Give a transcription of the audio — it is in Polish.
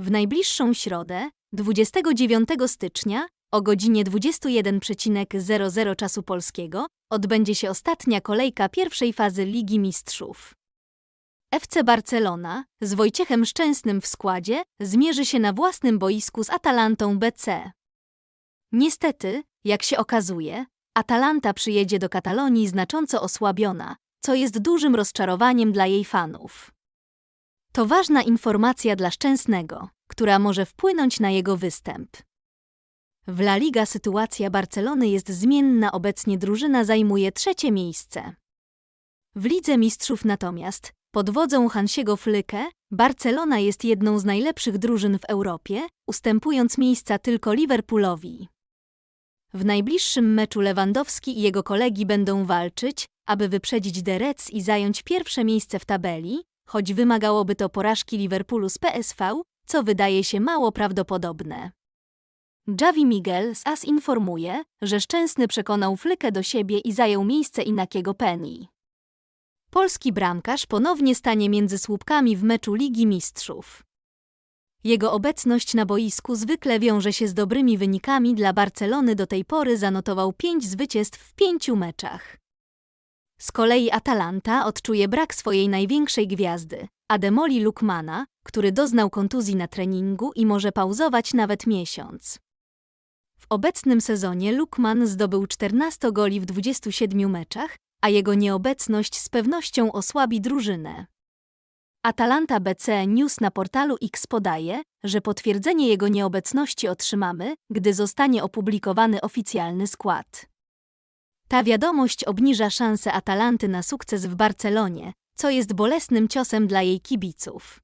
W najbliższą środę, 29 stycznia, o godzinie 21.00 czasu polskiego, odbędzie się ostatnia kolejka pierwszej fazy Ligi Mistrzów. FC Barcelona, z Wojciechem Szczęsnym w składzie, zmierzy się na własnym boisku z Atalantą BC. Niestety, jak się okazuje, Atalanta przyjedzie do Katalonii znacząco osłabiona, co jest dużym rozczarowaniem dla jej fanów. To ważna informacja dla Szczęsnego, która może wpłynąć na jego występ. W La Liga sytuacja Barcelony jest zmienna, obecnie drużyna zajmuje trzecie miejsce. W Lidze Mistrzów natomiast, pod wodzą Hansiego Flyke, Barcelona jest jedną z najlepszych drużyn w Europie, ustępując miejsca tylko Liverpoolowi. W najbliższym meczu Lewandowski i jego kolegi będą walczyć, aby wyprzedzić Reds i zająć pierwsze miejsce w tabeli, choć wymagałoby to porażki Liverpoolu z PSV, co wydaje się mało prawdopodobne. Javi Miguel z AS informuje, że Szczęsny przekonał Flykę do siebie i zajął miejsce Inakiego Penny. Polski bramkarz ponownie stanie między słupkami w meczu Ligi Mistrzów. Jego obecność na boisku zwykle wiąże się z dobrymi wynikami dla Barcelony do tej pory zanotował pięć zwycięstw w pięciu meczach. Z kolei Atalanta odczuje brak swojej największej gwiazdy, Ademoli Lukmana, który doznał kontuzji na treningu i może pauzować nawet miesiąc. W obecnym sezonie Lukman zdobył 14 goli w 27 meczach, a jego nieobecność z pewnością osłabi drużynę. Atalanta BC News na portalu X podaje, że potwierdzenie jego nieobecności otrzymamy, gdy zostanie opublikowany oficjalny skład. Ta wiadomość obniża szanse Atalanty na sukces w Barcelonie, co jest bolesnym ciosem dla jej kibiców.